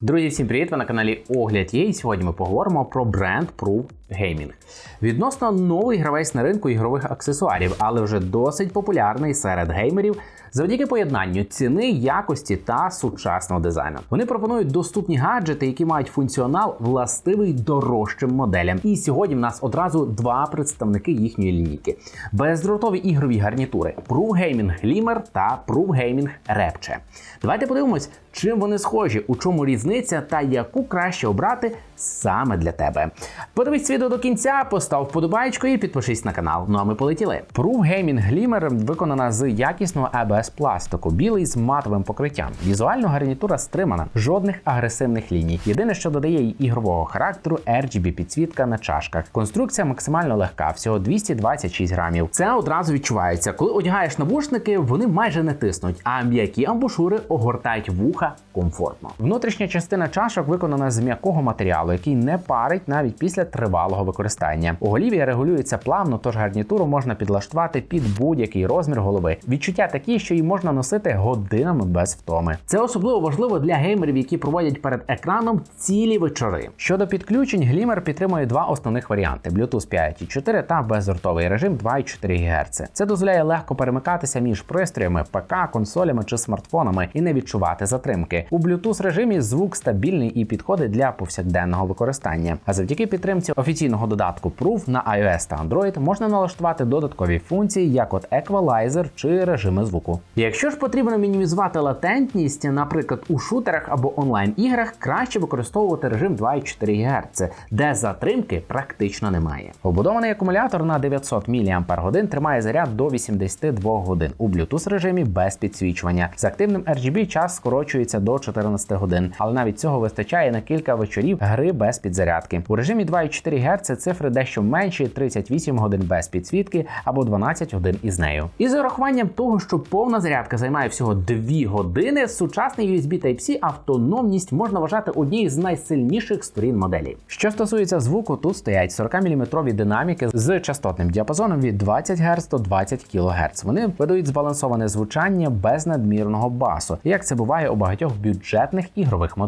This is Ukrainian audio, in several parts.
Друзі, всім привіт! Ви на каналі Огляд є. І сьогодні ми поговоримо про бренд Proof Gaming. Відносно новий гравець на ринку ігрових аксесуарів, але вже досить популярний серед геймерів завдяки поєднанню ціни, якості та сучасного дизайну. Вони пропонують доступні гаджети, які мають функціонал властивий дорожчим моделям. І сьогодні в нас одразу два представники їхньої лінійки: бездротові ігрові гарнітури Proof Gaming Glimmer та Proof Gaming Rapture. Давайте подивимось, чим вони схожі, у чому різниця та яку краще обрати саме для тебе. Подивись відео до кінця, постав вподобайку і підпишись на канал. Ну а ми полетіли. Proof Gaming Glimmer виконана з якісного ABS пластику, білий з матовим покриттям. Візуально гарнітура стримана, жодних агресивних ліній. Єдине, що додає їй ігрового характеру, RGB підсвітка на чашках. Конструкція максимально легка, всього 226 грамів. Це одразу відчувається. Коли одягаєш навушники, вони майже не тиснуть, а м'які амбушури огортають вуха комфортно. Внутрішня частина чашок виконана з м'якого матеріалу, який не парить навіть після тривалого використання. Оголів'я регулюється плавно, тож гарнітуру можна підлаштувати під будь-який розмір голови. Відчуття такі, що її можна носити годинами без втоми. Це особливо важливо для геймерів, які проводять перед екраном цілі вечори. Щодо підключень, Glimmer підтримує два основних варіанти: Bluetooth 5.4 та безротовий режим 2,4 ГГц. Це дозволяє легко перемикатися між пристроями, ПК, консолями чи смартфонами і не відчувати затримки. У Bluetooth режимі звук стабільний і підходить для повсякденного використання. А завдяки підтримці офіційного додатку Proof на iOS та Android можна налаштувати додаткові функції, як от еквалайзер чи режими звуку. Якщо ж потрібно мінімізувати латентність, наприклад, у шутерах або онлайн-іграх, краще використовувати режим 2,4 ГГц, де затримки практично немає. Побудований акумулятор на 900 мАч тримає заряд до 82 годин у Bluetooth режимі без підсвічування. З активним RGB час скорочується до 14 годин, але навіть цього вистачає на кілька вечорів гри без підзарядки. У режимі 2,4 Гц цифри дещо менші 38 годин без підсвітки або 12 годин із нею. І з урахуванням того, що повна зарядка займає всього 2 години, сучасний USB Type-C автономність можна вважати однією з найсильніших сторін моделі. Що стосується звуку, тут стоять 40-мм динаміки з частотним діапазоном від 20 Гц до 20 кГц. Вони видають збалансоване звучання без надмірного басу, як це буває у багатьох бюджетних ігрових моделях.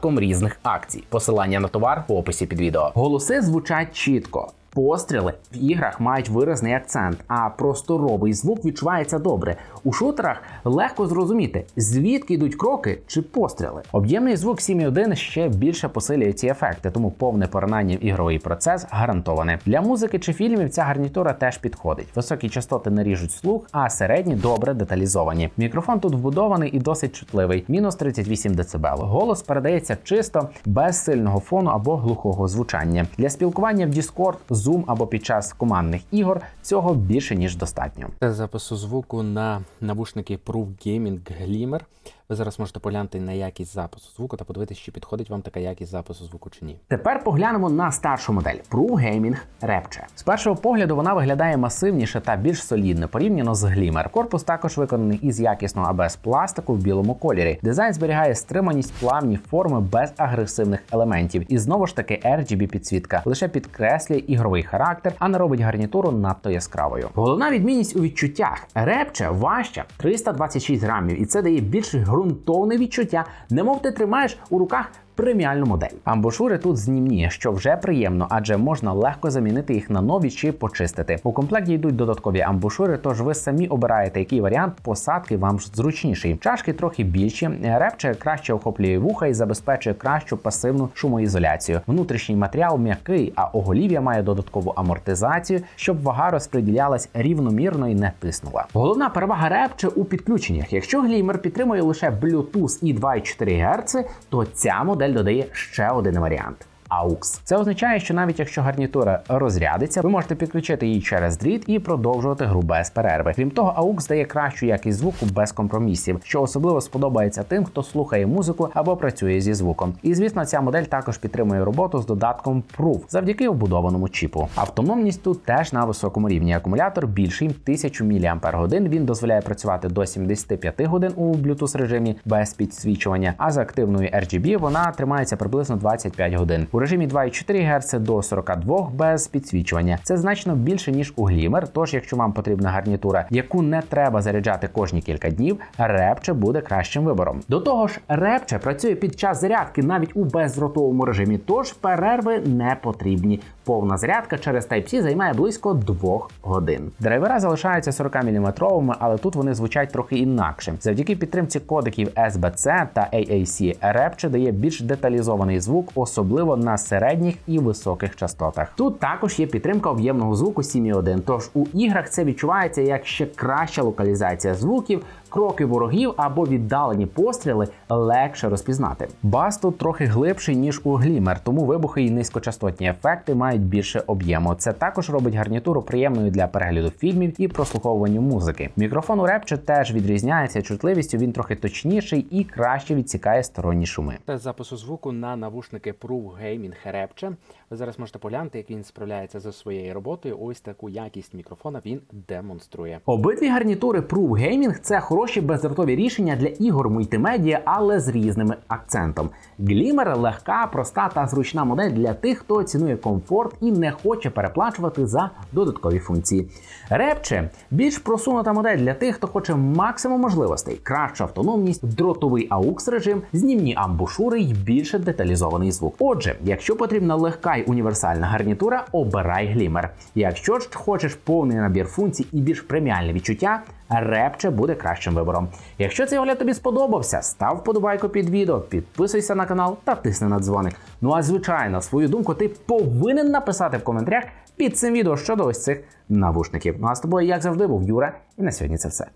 різних акцій. Посилання на товар в описі під відео. Голоси звучать чітко. Постріли в іграх мають виразний акцент, а просторовий звук відчувається добре. У шутерах легко зрозуміти, звідки йдуть кроки чи постріли. Об'ємний звук 7.1 ще більше посилює ці ефекти, тому повне поринання в ігровий процес гарантоване. Для музики чи фільмів ця гарнітура теж підходить. Високі частоти не ріжуть слух, а середні добре деталізовані. Мікрофон тут вбудований і досить чутливий, мінус 38 дБ. Голос передається чисто, без сильного фону або глухого звучання. Для спілкування в Discord, Zoom або під час командних ігор цього більше ніж достатньо. Це запису звуку на навушники Proof Gaming Glimmer. Ви зараз можете поглянути на якість запису звуку та подивитися, чи підходить вам така якість запису звуку чи ні. Тепер поглянемо на старшу модель Proof Gaming Rapture. З першого погляду вона виглядає масивніше та більш солідно порівняно з Glimmer. Корпус також виконаний із якісного АБС пластику в білому кольорі. Дизайн зберігає стриманість, плавні форми без агресивних елементів. І знову ж таки RGB підсвітка лише підкреслює ігровий характер, а не робить гарнітуру надто яскравою. Головна відмінність у відчуттях Rapture важча 326 грамів, і це дає більш ґрунтовне відчуття, немов ти тримаєш у руках преміальну модель. Амбушури тут знімні, що вже приємно, адже можна легко замінити їх на нові чи почистити. У комплекті йдуть додаткові амбушури, тож ви самі обираєте, який варіант посадки вам зручніший. Чашки трохи більші, репче краще охоплює вуха і забезпечує кращу пасивну шумоізоляцію. Внутрішній матеріал м'який, а оголів'я має додаткову амортизацію, щоб вага розподілялась рівномірно і не тиснула. Головна перевага репче у підключеннях. Якщо глімер підтримує лише Bluetooth і 2,4 Гц, то ця модель додає ще один варіант. AUX. Це означає, що навіть якщо гарнітура розрядиться, ви можете підключити її через дріт і продовжувати гру без перерви. Крім того, AUX дає кращу якість звуку без компромісів, що особливо сподобається тим, хто слухає музику або працює зі звуком. І звісно, ця модель також підтримує роботу з додатком Proof завдяки вбудованому чіпу. Автономність тут теж на високому рівні. Акумулятор більший 1000 мАч. Він дозволяє працювати до 75 годин у Bluetooth режимі без підсвічування. А за активною RGB вона тримається приблизно 25 годин. У режимі 2,4 Гц до 42 без підсвічування. Це значно більше ніж у Glimmer, Тож, якщо вам потрібна гарнітура, яку не треба заряджати кожні кілька днів, Repche буде кращим вибором. До того ж, Repche працює під час зарядки навіть у бездротовому режимі, тож перерви не потрібні. Повна зарядка через Type-C займає близько 2 годин. Драйвера залишаються 40 мм, але тут вони звучать трохи інакше. Завдяки підтримці кодеків SBC та AAC Repche дає більш деталізований звук, особливо на середніх і високих частотах. Тут також є підтримка об'ємного звуку 7.1, тож у іграх це відчувається як ще краща локалізація звуків. Кроки ворогів або віддалені постріли легше розпізнати. Бас тут трохи глибший ніж у Glimmer, тому вибухи і низькочастотні ефекти мають більше об'єму. Це також робить гарнітуру приємною для перегляду фільмів і прослуховуванню музики. Мікрофон у Repche теж відрізняється чутливістю. Він трохи точніший і краще відсікає сторонні шуми. Тест запису звуку на навушники Proof Gaming Repche. Ви зараз можете поглянути, як він справляється зі своєю роботою. Ось таку якість мікрофона він демонструє. Обидві гарнітури Proof Gaming – це хороші бездротові рішення для ігор мультимедіа, але з різними акцентом. Glimmer – легка, проста та зручна модель для тих, хто цінує комфорт і не хоче переплачувати за додаткові функції. Repche – більш просунута модель для тих, хто хоче максимум можливостей, кращу автономність, дротовий AUX режим, знімні амбушури й більше деталізований звук. Отже, якщо потрібна легка й універсальна гарнітура, обирай Glimmer. Якщо ж хочеш повний набір функцій і більш преміальне відчуття, Repche буде кращим вибором. Якщо цей огляд тобі сподобався, став вподобайку під відео, підписуйся на канал та тисни на дзвоник. Ну а звичайно, свою думку ти повинен написати в коментарях під цим відео щодо ось цих навушників. Ну а з тобою, як завжди, був Юра, і на сьогодні це все.